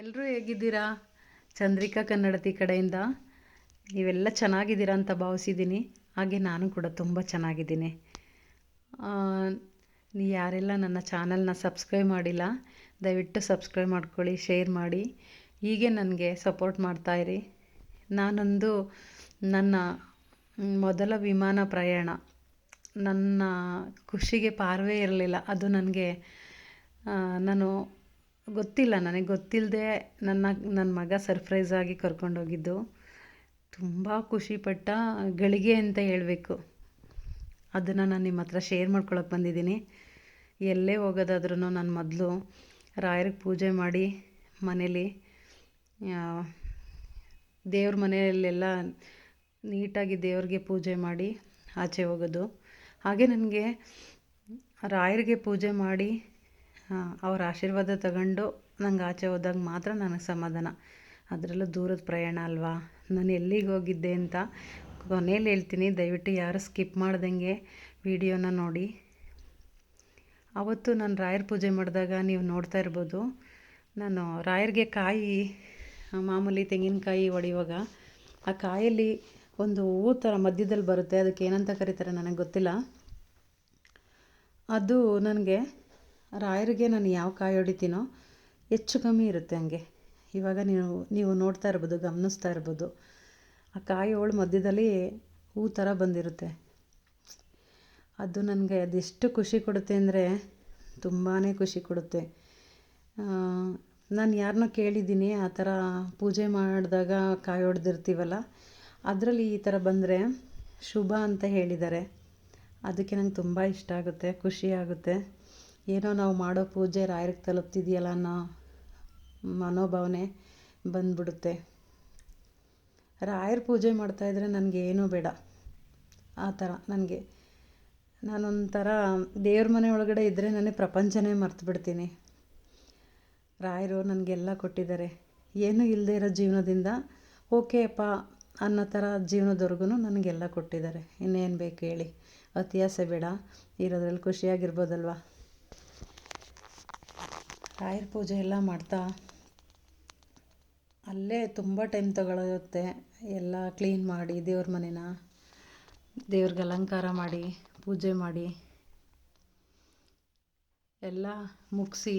ಎಲ್ಲರೂ ಹೇಗಿದ್ದೀರಾ? ಚಂದ್ರಿಕಾ ಕನ್ನಡತಿ ಕಡೆಯಿಂದ. ನೀವೆಲ್ಲ ಚೆನ್ನಾಗಿದ್ದೀರಾ ಅಂತ ಭಾವಿಸಿದ್ದೀನಿ. ಹಾಗೆ ನಾನು ಕೂಡ ತುಂಬ ಚೆನ್ನಾಗಿದ್ದೀನಿ. ನೀವು ಯಾರೆಲ್ಲ ನನ್ನ ಚಾನಲ್ನ ಸಬ್ಸ್ಕ್ರೈಬ್ ಮಾಡಿಲ್ಲ, ದಯವಿಟ್ಟು ಸಬ್ಸ್ಕ್ರೈಬ್ ಮಾಡ್ಕೊಳ್ಳಿ, ಶೇರ್ ಮಾಡಿ. ಹೀಗೆ ನನಗೆ ಸಪೋರ್ಟ್ ಮಾಡ್ತಾಯಿರಿ ನಾನೊಂದು ನನ್ನ ಮೊದಲ ವಿಮಾನ ಪ್ರಯಾಣ, ನನ್ನ ಖುಷಿಗೆ ಪಾರವೇ ಇರಲಿಲ್ಲ. ಅದು ನನಗೆ ನಾನು ಗೊತ್ತಿಲ್ಲ, ನನಗೆ ಗೊತ್ತಿಲ್ಲದೆ ನನ್ನ ನನ್ನ ಮಗ ಸರ್ಪ್ರೈಸ್ ಆಗಿ ಕರ್ಕೊಂಡೋಗಿದ್ದು ತುಂಬ ಖುಷಿಪಟ್ಟ ಗಳಿಗೆ ಅಂತ ಹೇಳಬೇಕು. ಅದನ್ನು ನಾನು ನಿಮ್ಮ ಹತ್ರ ಶೇರ್ ಮಾಡ್ಕೊಳಕ್ಕೆ ಬಂದಿದ್ದೀನಿ. ಎಲ್ಲೇ ಹೋಗೋದಾದ್ರೂ ನಾನು ಮೊದಲು ರಾಯರಿಗೆ ಪೂಜೆ ಮಾಡಿ ಮನೇಲಿ ದೇವ್ರ ಮನೆಯಲ್ಲೆಲ್ಲ ನೀಟಾಗಿ ದೇವ್ರಿಗೆ ಪೂಜೆ ಮಾಡಿ ಆಚೆ ಹೋಗೋದು. ಹಾಗೆ ನನಗೆ ರಾಯರಿಗೆ ಪೂಜೆ ಮಾಡಿ ಅವ್ರ ಆಶೀರ್ವಾದ ತಗೊಂಡು ನಂಗೆ ಆಚೆ ಹೋದಾಗ ಮಾತ್ರ ನನಗೆ ಸಮಾಧಾನ. ಅದರಲ್ಲೂ ದೂರದ ಪ್ರಯಾಣ ಅಲ್ವಾ? ನಾನು ಎಲ್ಲಿಗೆ ಹೋಗಿದ್ದೆ ಅಂತ ಕೊನೇಲಿ ಹೇಳ್ತೀನಿ. ದಯವಿಟ್ಟು ಯಾರು ಸ್ಕಿಪ್ ಮಾಡ್ದಂಗೆ ವಿಡಿಯೋನ ನೋಡಿ. ಅವತ್ತು ನಾನು ರಾಯರ ಪೂಜೆ ಮಾಡಿದಾಗ ನೀವು ನೋಡ್ತಾ ಇರ್ಬೋದು. ನಾನು ರಾಯರಿಗೆ ಕಾಯಿ, ಮಾಮೂಲಿ ತೆಂಗಿನಕಾಯಿ ಹೊಡೆಯುವಾಗ ಆ ಕಾಯಲ್ಲಿ ಒಂದು ಹೂವು ಥರ ಮಧ್ಯದಲ್ಲಿ ಬರುತ್ತೆ. ಅದಕ್ಕೆ ಏನಂತ ಕರೀತಾರೆ ನನಗೆ ಗೊತ್ತಿಲ್ಲ. ಅದು ನನಗೆ ರಾಯರಿಗೆ ನಾನು ಯಾವ ಕಾಯಿ ಹೊಡಿತೀನೋ ಹೆಚ್ಚು ಕಮ್ಮಿ ಇರುತ್ತೆ ಹಂಗೆ. ಇವಾಗ ನೀವು ನೀವು ನೋಡ್ತಾ ಇರ್ಬೋದು, ಗಮನಿಸ್ತಾ ಇರ್ಬೋದು. ಆ ಕಾಯಿ ಹೋಳು ಮಧ್ಯದಲ್ಲಿ ಹೂ ಥರ ಬಂದಿರುತ್ತೆ. ಅದು ನನಗೆ ಅದೆಷ್ಟು ಖುಷಿ ಕೊಡುತ್ತೆ ಅಂದರೆ ತುಂಬಾ ಖುಷಿ ಕೊಡುತ್ತೆ. ನಾನು ಯಾರನ್ನೋ ಕೇಳಿದ್ದೀನಿ, ಆ ಥರ ಪೂಜೆ ಮಾಡಿದಾಗ ಕಾಯಿ ಹೊಡೆದಿರ್ತೀವಲ್ಲ, ಅದರಲ್ಲಿ ಈ ಥರ ಬಂದರೆ ಶುಭ ಅಂತ ಹೇಳಿದ್ದಾರೆ. ಅದಕ್ಕೆ ನಂಗೆ ತುಂಬ ಇಷ್ಟ ಆಗುತ್ತೆ, ಖುಷಿ ಆಗುತ್ತೆ. ಏನೋ ನಾವು ಮಾಡೋ ಪೂಜೆ ರಾಯರಿಗೆ ತಲುಪ್ತಿದೆಯಲ್ಲ ಅನ್ನೋ ಮನೋಭಾವನೆ ಬಂದ್ಬಿಡುತ್ತೆ. ರಾಯರ ಪೂಜೆ ಮಾಡ್ತಾಯಿದ್ರೆ ನನಗೆ ಏನೂ ಬೇಡ. ಆ ಥರ ನನಗೆ. ನಾನೊಂಥರ ದೇವ್ರ ಮನೆ ಒಳಗಡೆ ಇದ್ದರೆ ನನಗೆ ಪ್ರಪಂಚನೇ ಮರ್ತು ಬಿಡ್ತೀನಿ ರಾಯರು ನನಗೆಲ್ಲ ಕೊಟ್ಟಿದ್ದಾರೆ. ಏನೂ ಇಲ್ಲದೆ ಇರೋ ಜೀವನದಿಂದ ಓಕೆ ಅಪ್ಪ ಅನ್ನೋ ಥರ ಜೀವನದವರೆಗೂ ನನಗೆಲ್ಲ ಕೊಟ್ಟಿದ್ದಾರೆ. ಇನ್ನೇನು ಬೇಕು ಹೇಳಿ. ಅತಿಯಾಸೆ ಬೇಡ. ಇರೋದ್ರಲ್ಲಿ ಖುಷಿಯಾಗಿರ್ಬೋದಲ್ವ? ರಾಯರ ಪೂಜೆ ಎಲ್ಲ ಮಾಡ್ತಾ? ಅಲ್ಲೇ ತುಂಬ ಟೈಮ್ ತಗೊಳ್ಳುತ್ತೆ ಎಲ್ಲ ಕ್ಲೀನ್ ಮಾಡಿ, ದೇವ್ರ ಮನೇನ, ದೇವ್ರಿಗೆ ಅಲಂಕಾರ ಮಾಡಿ, ಪೂಜೆ ಮಾಡಿ, ಎಲ್ಲ ಮುಗಿಸಿ,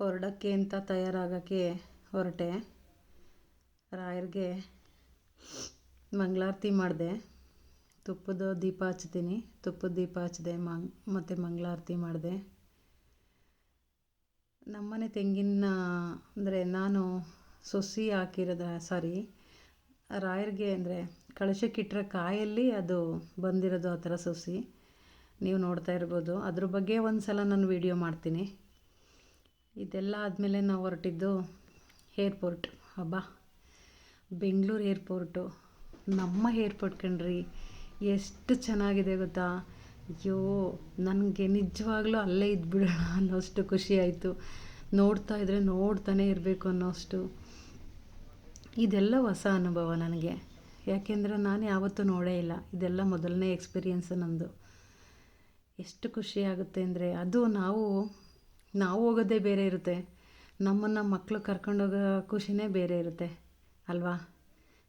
ಹೊರಡೋಕ್ಕೆ ಅಂತ ತಯಾರಾಗೋಕ್ಕೆ ಹೊರಟೆ. ರಾಯರಿಗೆ ಮಂಗಳಾರತಿ ಮಾಡಿದೆ. ತುಪ್ಪದ ದೀಪ ಹಚ್ತೀನಿ. ತುಪ್ಪದ ದೀಪ ಹಚ್ಚಿದೆ ಮಂಗ್, ಮತ್ತು ಮಂಗಳಾರತಿ ಮಾಡಿದೆ. ನಮ್ಮನೆ ತೆಂಗಿನ, ಅಂದರೆ ನಾನು ಸೊಸಿ ಹಾಕಿರೋದ ಸಾರಿ ರಾಯರಿಗೆ ಅಂದರೆ ಕಳಶಕ್ಕಿಟ್ಟಿರೋ ಕಾಯಲ್ಲಿ ಅದು ಬಂದಿರೋದು ಆ ಥರ ಸೊಸಿ. ನೀವು ನೋಡ್ತಾ ಇರ್ಬೋದು. ಅದ್ರ ಬಗ್ಗೆ ಒಂದು ಸಲ ನಾನು ವೀಡಿಯೋ ಮಾಡ್ತೀನಿ. ಇದೆಲ್ಲ ಆದಮೇಲೆ ನಾವು ಹೊರಟಿದ್ದು ಏರ್ಪೋರ್ಟ್. ಹಬ್ಬ ಬೆಂಗಳೂರು ಏರ್ಪೋರ್ಟು. ನಮ್ಮ ಏರ್ಪೋರ್ಟ್ ಕಣ್ರಿ. ಎಷ್ಟು ಚೆನ್ನಾಗಿದೆ ಗೊತ್ತಾ? ಅಯ್ಯೋ, ನನಗೆ ನಿಜವಾಗ್ಲೂ ಅಲ್ಲೇ ಇದ್ಬಿಡೋಣ ಅನ್ನೋಷ್ಟು ಖುಷಿ ಆಯಿತು. ನೋಡ್ತಾ ಇದ್ದರೆ ನೋಡ್ತಾನೆ ಇರಬೇಕು ಅನ್ನೋಷ್ಟು. ಇದೆಲ್ಲ ಹೊಸ ಅನುಭವ ನನಗೆ. ಯಾಕೆಂದರೆ ನಾನು ಯಾವತ್ತೂ ನೋಡೇ ಇಲ್ಲ. ಇದೆಲ್ಲ ಮೊದಲನೇ ಎಕ್ಸ್ಪೀರಿಯೆನ್ಸ್ ನಮ್ಮದು ಎಷ್ಟು ಖುಷಿ ಆಗುತ್ತೆ ಅಂದರೆ ಅದು ನಾವು ನಾವು ಹೋಗೋದೇ ಬೇರೆ ಇರುತ್ತೆ. ನಮ್ಮನ್ನು ಮಕ್ಕಳು ಕರ್ಕೊಂಡೋಗೋ ಖುಷಿನೇ ಬೇರೆ ಇರುತ್ತೆ. ಅಲ್ವಾ?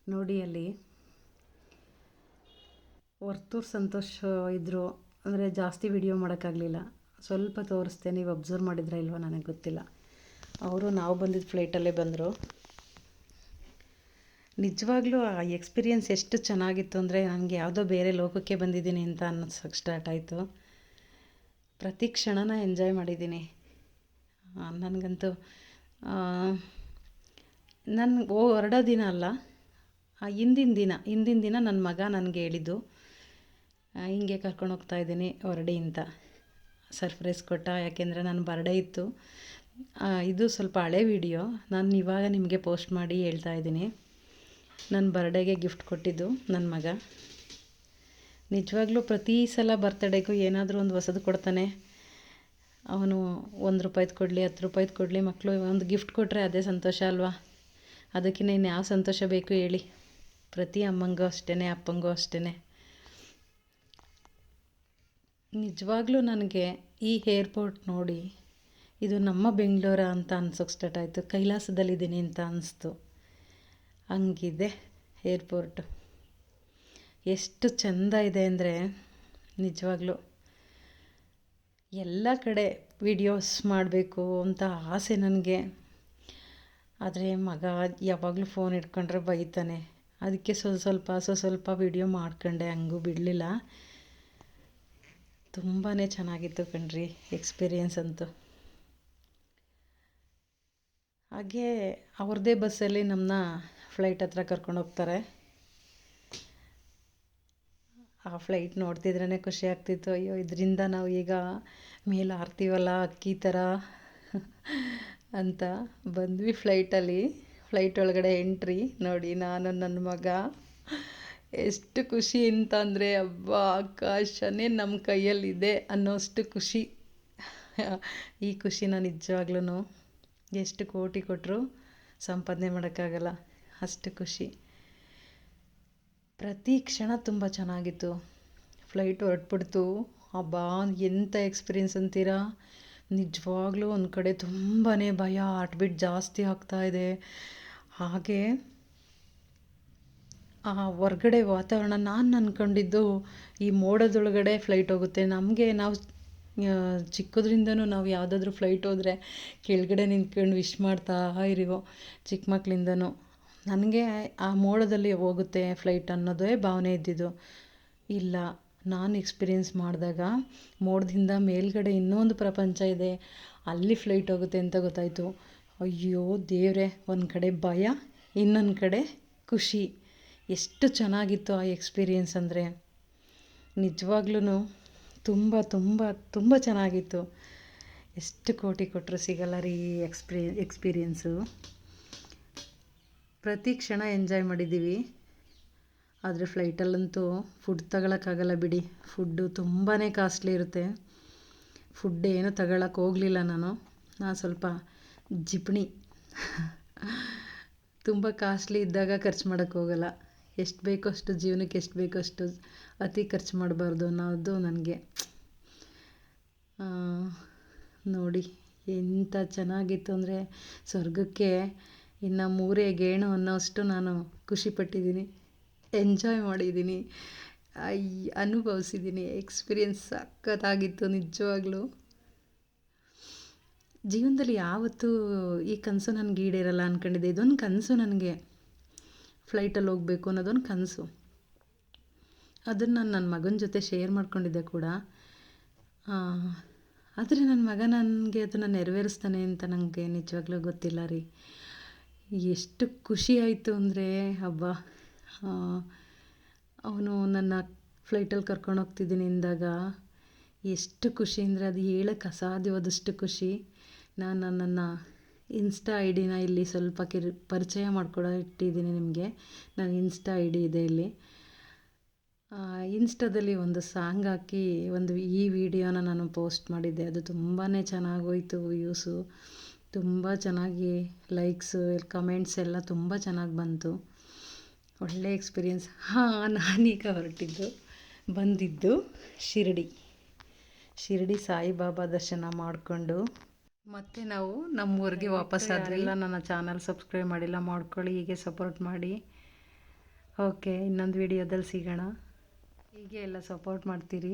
ನೋಡಿ ಅಲ್ಲಿ. ವರ್ತೂರ್ ಸಂತೋಷ್ ಇದ್ದರು ಅಂದರೆ ಜಾಸ್ತಿ ವಿಡಿಯೋ ಮಾಡೋಕ್ಕಾಗಲಿಲ್ಲ. ಸ್ವಲ್ಪ ತೋರಿಸ್ದೆ ನೀವು ಅಬ್ಸರ್ವ್ ಮಾಡಿದ್ರೆ ಇಲ್ವೋ ನನಗೆ ಗೊತ್ತಿಲ್ಲ. ಅವರು ನಾವು ಬಂದಿದ್ದ ಫ್ಲೈಟಲ್ಲೇ ಬಂದರು. ನಿಜವಾಗ್ಲೂ ಆ ಎಕ್ಸ್ಪೀರಿಯೆನ್ಸ್ ಎಷ್ಟು ಚೆನ್ನಾಗಿತ್ತು ಅಂದರೆ ನನಗೆ ಯಾವುದೋ ಬೇರೆ ಲೋಕಕ್ಕೆ ಬಂದಿದ್ದೀನಿ ಅಂತ ಅನ್ನೋದು ಸ್ಟಾರ್ಟ್ ಆಯಿತು. ಪ್ರತಿ ಕ್ಷಣನ ಎಂಜಾಯ್ ಮಾಡಿದ್ದೀನಿ. ನನಗಂತೂ ನನ್ನ ಹೊರಡೋ ದಿನ ಅಲ್ಲ, ಆ, ಹಿಂದಿನ ದಿನ ಹಿಂದಿನ ದಿನ ನನ್ನ ಮಗ ನನಗೆ ಹೇಳಿದ್ದು. ಹಿಂಗೆ ಕರ್ಕೊಂಡು ಹೋಗ್ತಾ ಇದ್ದೀನಿ ಹೊರಡಿ ಅಂತ ಸರ್ಪ್ರೈಸ್ ಕೊಟ್ಟ, ಯಾಕೆಂದರೆ ನನ್ನ ಬರ್ಡೇ ಇತ್ತು. ಇದು ಸ್ವಲ್ಪ ಹಳೆ ವಿಡಿಯೋ ನಾನು ಇವಾಗ ನಿಮಗೆ ಪೋಸ್ಟ್ ಮಾಡಿ ಹೇಳ್ತಾ ಇದ್ದೀನಿ. ನನ್ನ ಬರ್ಡೇಗೆ ಗಿಫ್ಟ್ ಕೊಟ್ಟಿದ್ದು ನನ್ನ ಮಗ. ನಿಜವಾಗ್ಲೂ ಪ್ರತಿ ಸಲ ಬರ್ತಡೇಗೂ ಏನಾದರೂ ಒಂದು ಹೊಸದು ಕೊಡ್ತಾನೆ. ಅವನು ಒಂದು ರೂಪಾಯ್ದು ಕೊಡಲಿ, ಹತ್ತು ರೂಪಾಯ್ದು ಕೊಡಲಿ ಮಕ್ಕಳು ಒಂದು ಗಿಫ್ಟ್ ಕೊಟ್ಟರೆ ಅದೇ ಸಂತೋಷ ಅಲ್ವಾ? ಅದಕ್ಕಿಂತ ಇನ್ನು ಯಾವ ಸಂತೋಷ ಬೇಕು ಹೇಳಿ. ಪ್ರತಿ ಅಮ್ಮಂಗೂ ಅಷ್ಟೇ ಅಪ್ಪಂಗೂ ಅಷ್ಟೇ ನಿಜವಾಗ್ಲೂ ನನಗೆ ಈ ಏರ್ಪೋರ್ಟ್ ನೋಡಿ ಇದು ನಮ್ಮ ಬೆಂಗಳೂರ ಅಂತ ಅನ್ಸೋಕೆ ಸ್ಟಾರ್ಟ್ ಆಯಿತು. ಕೈಲಾಸದಲ್ಲಿದ್ದೀನಿ ಅಂತ ಅನಿಸ್ತು. ಹಂಗಿದೆ ಏರ್ಪೋರ್ಟು ಎಷ್ಟು ಚೆಂದ ಇದೆ ಅಂದರೆ ನಿಜವಾಗ್ಲೂ ಎಲ್ಲ ಕಡೆ ವಿಡಿಯೋಸ್ ಮಾಡಬೇಕು ಅಂತ ಆಸೆ ನನಗೆ. ಆದರೆ ಮಗ ಯಾವಾಗಲೂ ಫೋನ್ ಇಟ್ಕೊಂಡ್ರೆ ಬೈತಾನೆ. ಅದಕ್ಕೆ ಸ್ವಲ್ಪ ಸ್ವಲ್ಪ ಸ್ವ ಸ್ವಲ್ಪ ವಿಡಿಯೋ ಮಾಡ್ಕೊಂಡೆ, ಹಂಗೂ ಬಿಡಲಿಲ್ಲ. ತುಂಬಾ ಚೆನ್ನಾಗಿತ್ತು ಕಣ್ರಿ ಎಕ್ಸ್ಪೀರಿಯೆನ್ಸ್ ಅಂತೂ. ಹಾಗೆ ಅವ್ರದ್ದೇ ಬಸ್ಸಲ್ಲಿ ನಮ್ಮನ್ನ ಫ್ಲೈಟ್ ಹತ್ರ ಕರ್ಕೊಂಡು ಹೋಗ್ತಾರೆ. ಆ ಫ್ಲೈಟ್ ನೋಡ್ತಿದ್ರೇ ಖುಷಿ ಆಗ್ತಿತ್ತು. ಅಯ್ಯೋ, ಇದರಿಂದ ನಾವು ಈಗ ಮೇಲೆ ಹಾರ್ತೀವಲ್ಲ ಅಕ್ಕಿ ಥರ ಅಂತ ಬಂದ್ವಿ ಫ್ಲೈಟಲ್ಲಿ ಫ್ಲೈಟ್ ಒಳಗಡೆ ಎಂಟ್ರಿ ನೋಡಿ ನಾನು ನನ್ನ ಮಗ. ಎಷ್ಟು ಖುಷಿ ಅಂತಂದರೆ ಹಬ್ಬ ಆಕಾಶನೇ ನಮ್ಮ ಕೈಯಲ್ಲಿದೆ ಅನ್ನೋಷ್ಟು ಖುಷಿ. ಈ ಖುಷಿನ ನಿಜವಾಗ್ಲೂ ಎಷ್ಟು ಕೋಟಿ ಕೊಟ್ಟರು ಸಂಪಾದನೆ ಮಾಡೋಕ್ಕಾಗಲ್ಲ. ಅಷ್ಟು ಖುಷಿ. ಪ್ರತಿ ಕ್ಷಣ ತುಂಬ ಚೆನ್ನಾಗಿತ್ತು. ಫ್ಲೈಟ್ ಹೊರಟ್ಬಿಡ್ತು. ಅಬ್ಬಾ ಎಂಥ ಎಕ್ಸ್ಪೀರಿಯನ್ಸ್ ಅಂತೀರಾ? ನಿಜವಾಗ್ಲೂ ಒಂದು ಕಡೆ ತುಂಬಾ ಭಯ ಹಾರ್ಟ್ಬೀಟ್ ಜಾಸ್ತಿ ಆಗ್ತಾಯಿದೆ ಹಾಗೆ ಹೊರ್ಗಡೆ ವಾತಾವರಣ ನಾನು ಅಂದ್ಕೊಂಡಿದ್ದು ಈ ಮೋಡದೊಳಗಡೆ ಫ್ಲೈಟ್ ಹೋಗುತ್ತೆ. ನಮಗೆ ನಾವು ಚಿಕ್ಕದ್ರಿಂದನೂ ನಾವು ಯಾವುದಾದ್ರೂ ಫ್ಲೈಟ್ ಹೋದರೆ ಕೆಳಗಡೆ ನಿಂತ್ಕೊಂಡು ವಿಶ್ ಮಾಡ್ತಾ ಇರಿವೋ ಚಿಕ್ಕ ಮಕ್ಕಳಿಂದನೂ ನನಗೆ ಆ ಮೋಡದಲ್ಲಿ ಹೋಗುತ್ತೆ ಫ್ಲೈಟ್ ಅನ್ನೋದೇ ಭಾವನೆ ಇದ್ದಿದ್ದು. ಇಲ್ಲ, ನಾನು ಎಕ್ಸ್ಪೀರಿಯೆನ್ಸ್ ಮಾಡಿದಾಗ ಮೋಡದಿಂದ ಮೇಲ್ಗಡೆ ಇನ್ನೊಂದು ಪ್ರಪಂಚ ಇದೆ. ಅಲ್ಲಿ ಫ್ಲೈಟ್ ಹೋಗುತ್ತೆ ಅಂತ ಗೊತ್ತಾಯಿತು. ಅಯ್ಯೋ ದೇವರೇ, ಒಂದು ಕಡೆ ಭಯ, ಇನ್ನೊಂದು ಕಡೆ ಖುಷಿ. ಎಷ್ಟು ಚೆನ್ನಾಗಿತ್ತು ಆ ಎಕ್ಸ್ಪೀರಿಯೆನ್ಸ್ ಅಂದರೆ. ನಿಜವಾಗ್ಲೂ ತುಂಬ ತುಂಬ ತುಂಬ ಚೆನ್ನಾಗಿತ್ತು. ಎಷ್ಟು ಕೋಟಿ ಕೊಟ್ಟರು ಸಿಗಲ್ಲ ರೀ ಎಕ್ಸ್ಪೀರಿ ಎಕ್ಸ್ಪೀರಿಯೆನ್ಸು. ಪ್ರತಿ ಕ್ಷಣ ಎಂಜಾಯ್ ಮಾಡಿದ್ದೀವಿ. ಆದರೆ ಫ್ಲೈಟಲ್ಲಂತೂ ಫುಡ್ ತಗೊಳಕ್ಕಾಗಲ್ಲ ಬಿಡಿ. ಫುಡ್ಡು ತುಂಬಾ ಕಾಸ್ಟ್ಲಿ ಇರುತ್ತೆ. ಫುಡ್ ಏನು ತಗೊಳಕ್ಕೆ ಹೋಗಲಿಲ್ಲ ನಾನು. ನಾನು ಸ್ವಲ್ಪ ಜಿಪ್ಣಿ ತುಂಬ ಕಾಸ್ಟ್ಲಿ ಇದ್ದಾಗ ಖರ್ಚು ಮಾಡೋಕ್ಕೆ ಹೋಗಲ್ಲ. ಎಷ್ಟು ಬೇಕೋ ಅಷ್ಟು ಜೀವನಕ್ಕೆ ಎಷ್ಟು ಬೇಕೋ ಅಷ್ಟು ಅತಿ ಖರ್ಚು ಮಾಡಬಾರ್ದು ಅನ್ನೋದು ನನಗೆ. ನೋಡಿ ಎಂಥ ಚೆನ್ನಾಗಿತ್ತು ಅಂದರೆ ಸ್ವರ್ಗಕ್ಕೆ ಇನ್ನು ಮೂರೇ ಗೇಣು ಅನ್ನೋಷ್ಟು ನಾನು ಖುಷಿಪಟ್ಟಿದ್ದೀನಿ. ಎಂಜಾಯ್ ಮಾಡಿದ್ದೀನಿ. ಅನುಭವಿಸಿದ್ದೀನಿ. ಎಕ್ಸ್ಪೀರಿಯೆನ್ಸ್ ಸಖತ್ತಾಗಿತ್ತು ನಿಜವಾಗ್ಲೂ. ಜೀವನದಲ್ಲಿ ಯಾವತ್ತೂ ಈ ಕನಸು ನನಗೆ ಈಡೇರಲ್ಲ ಅಂದ್ಕೊಂಡಿದ್ದೆ ಇದೊಂದು ಕನಸು ನನಗೆ. ಫ್ಲೈಟಲ್ಲಿ ಹೋಗಬೇಕು ಅನ್ನೋದೊಂದು ಕನಸು. ಅದನ್ನು ನಾನು ನನ್ನ ಮಗನ ಜೊತೆ ಶೇರ್ ಮಾಡ್ಕೊಂಡಿದ್ದೆ ಕೂಡ. ಆದರೆ ನನ್ನ ಮಗ ನನಗೆ ಅದನ್ನು ನೆರವೇರಿಸ್ತಾನೆ ಅಂತ ನನಗೆ ನಿಜವಾಗ್ಲೂ ಗೊತ್ತಿಲ್ಲ ರೀ. ಎಷ್ಟು ಖುಷಿ ಆಯಿತು ಅಂದರೆ, ಹಬ್ಬ. ಅವನು ನನ್ನ ಫ್ಲೈಟಲ್ಲಿ ಕರ್ಕೊಂಡು ಹೋಗ್ತಿದ್ದೀನಿ ಅಂದಾಗ ಎಷ್ಟು ಖುಷಿ ಅಂದರೆ ಅದು ಹೇಳಕ್ಕೆ ಅಸಾಧ್ಯವಾದಷ್ಟು ಖುಷಿ. ನಾನು ನನ್ನನ್ನು ಇನ್ಸ್ಟಾ ಐ ಡಿನ ಇಲ್ಲಿ ಸ್ವಲ್ಪ ಕಿರ್, ಪರಿಚಯ ಮಾಡ್ಕೊಡೋ ಇಟ್ಟಿದ್ದೀನಿ ನಿಮಗೆ. ನನ್ನ ಇನ್ಸ್ಟಾ ಐ ಡಿ ಇದೆ ಇಲ್ಲಿ. ಇನ್ಸ್ಟಾದಲ್ಲಿ ಒಂದು ಸಾಂಗ್ ಹಾಕಿ ಒಂದು ಈ ವಿಡಿಯೋನ ನಾನು ಪೋಸ್ಟ್ ಮಾಡಿದ್ದೆ. ಅದು ತುಂಬಾ ಚೆನ್ನಾಗೋಯ್ತು ವ್ಯೂಸು ತುಂಬ ಚೆನ್ನಾಗಿ ಲೈಕ್ಸು ಕಮೆಂಟ್ಸ್ ಎಲ್ಲ ತುಂಬ ಚೆನ್ನಾಗಿ ಬಂತು. ಒಳ್ಳೆ ಎಕ್ಸ್ಪೀರಿಯೆನ್ಸ್ ಹಾಂ, ನಾನೀಗ ಹೊರಟಿದ್ದು, ಬಂದಿದ್ದು ಶಿರಡಿ. ಶಿರಡಿ ಸಾಯಿಬಾಬಾ ದರ್ಶನ ಮಾಡಿಕೊಂಡು ಮತ್ತೆ ನಾವು ನಮ್ಮೂರಿಗೆ ವಾಪಸ್ ಆದ್ರಿಲ್ಲ ನನ್ನ ಚಾನಲ್ ಸಬ್ಸ್ಕ್ರೈಬ್ ಮಾಡಿಲ್ಲ ಮಾಡ್ಕೊಳ್ಳಿ ಹೀಗೆ ಸಪೋರ್ಟ್ ಮಾಡಿ. ಓಕೆ ಇನ್ನೊಂದು ವಿಡಿಯೋದಲ್ಲಿ ಸಿಗೋಣ. ಹೀಗೆ ಎಲ್ಲ ಸಪೋರ್ಟ್ ಮಾಡ್ತೀರಿ.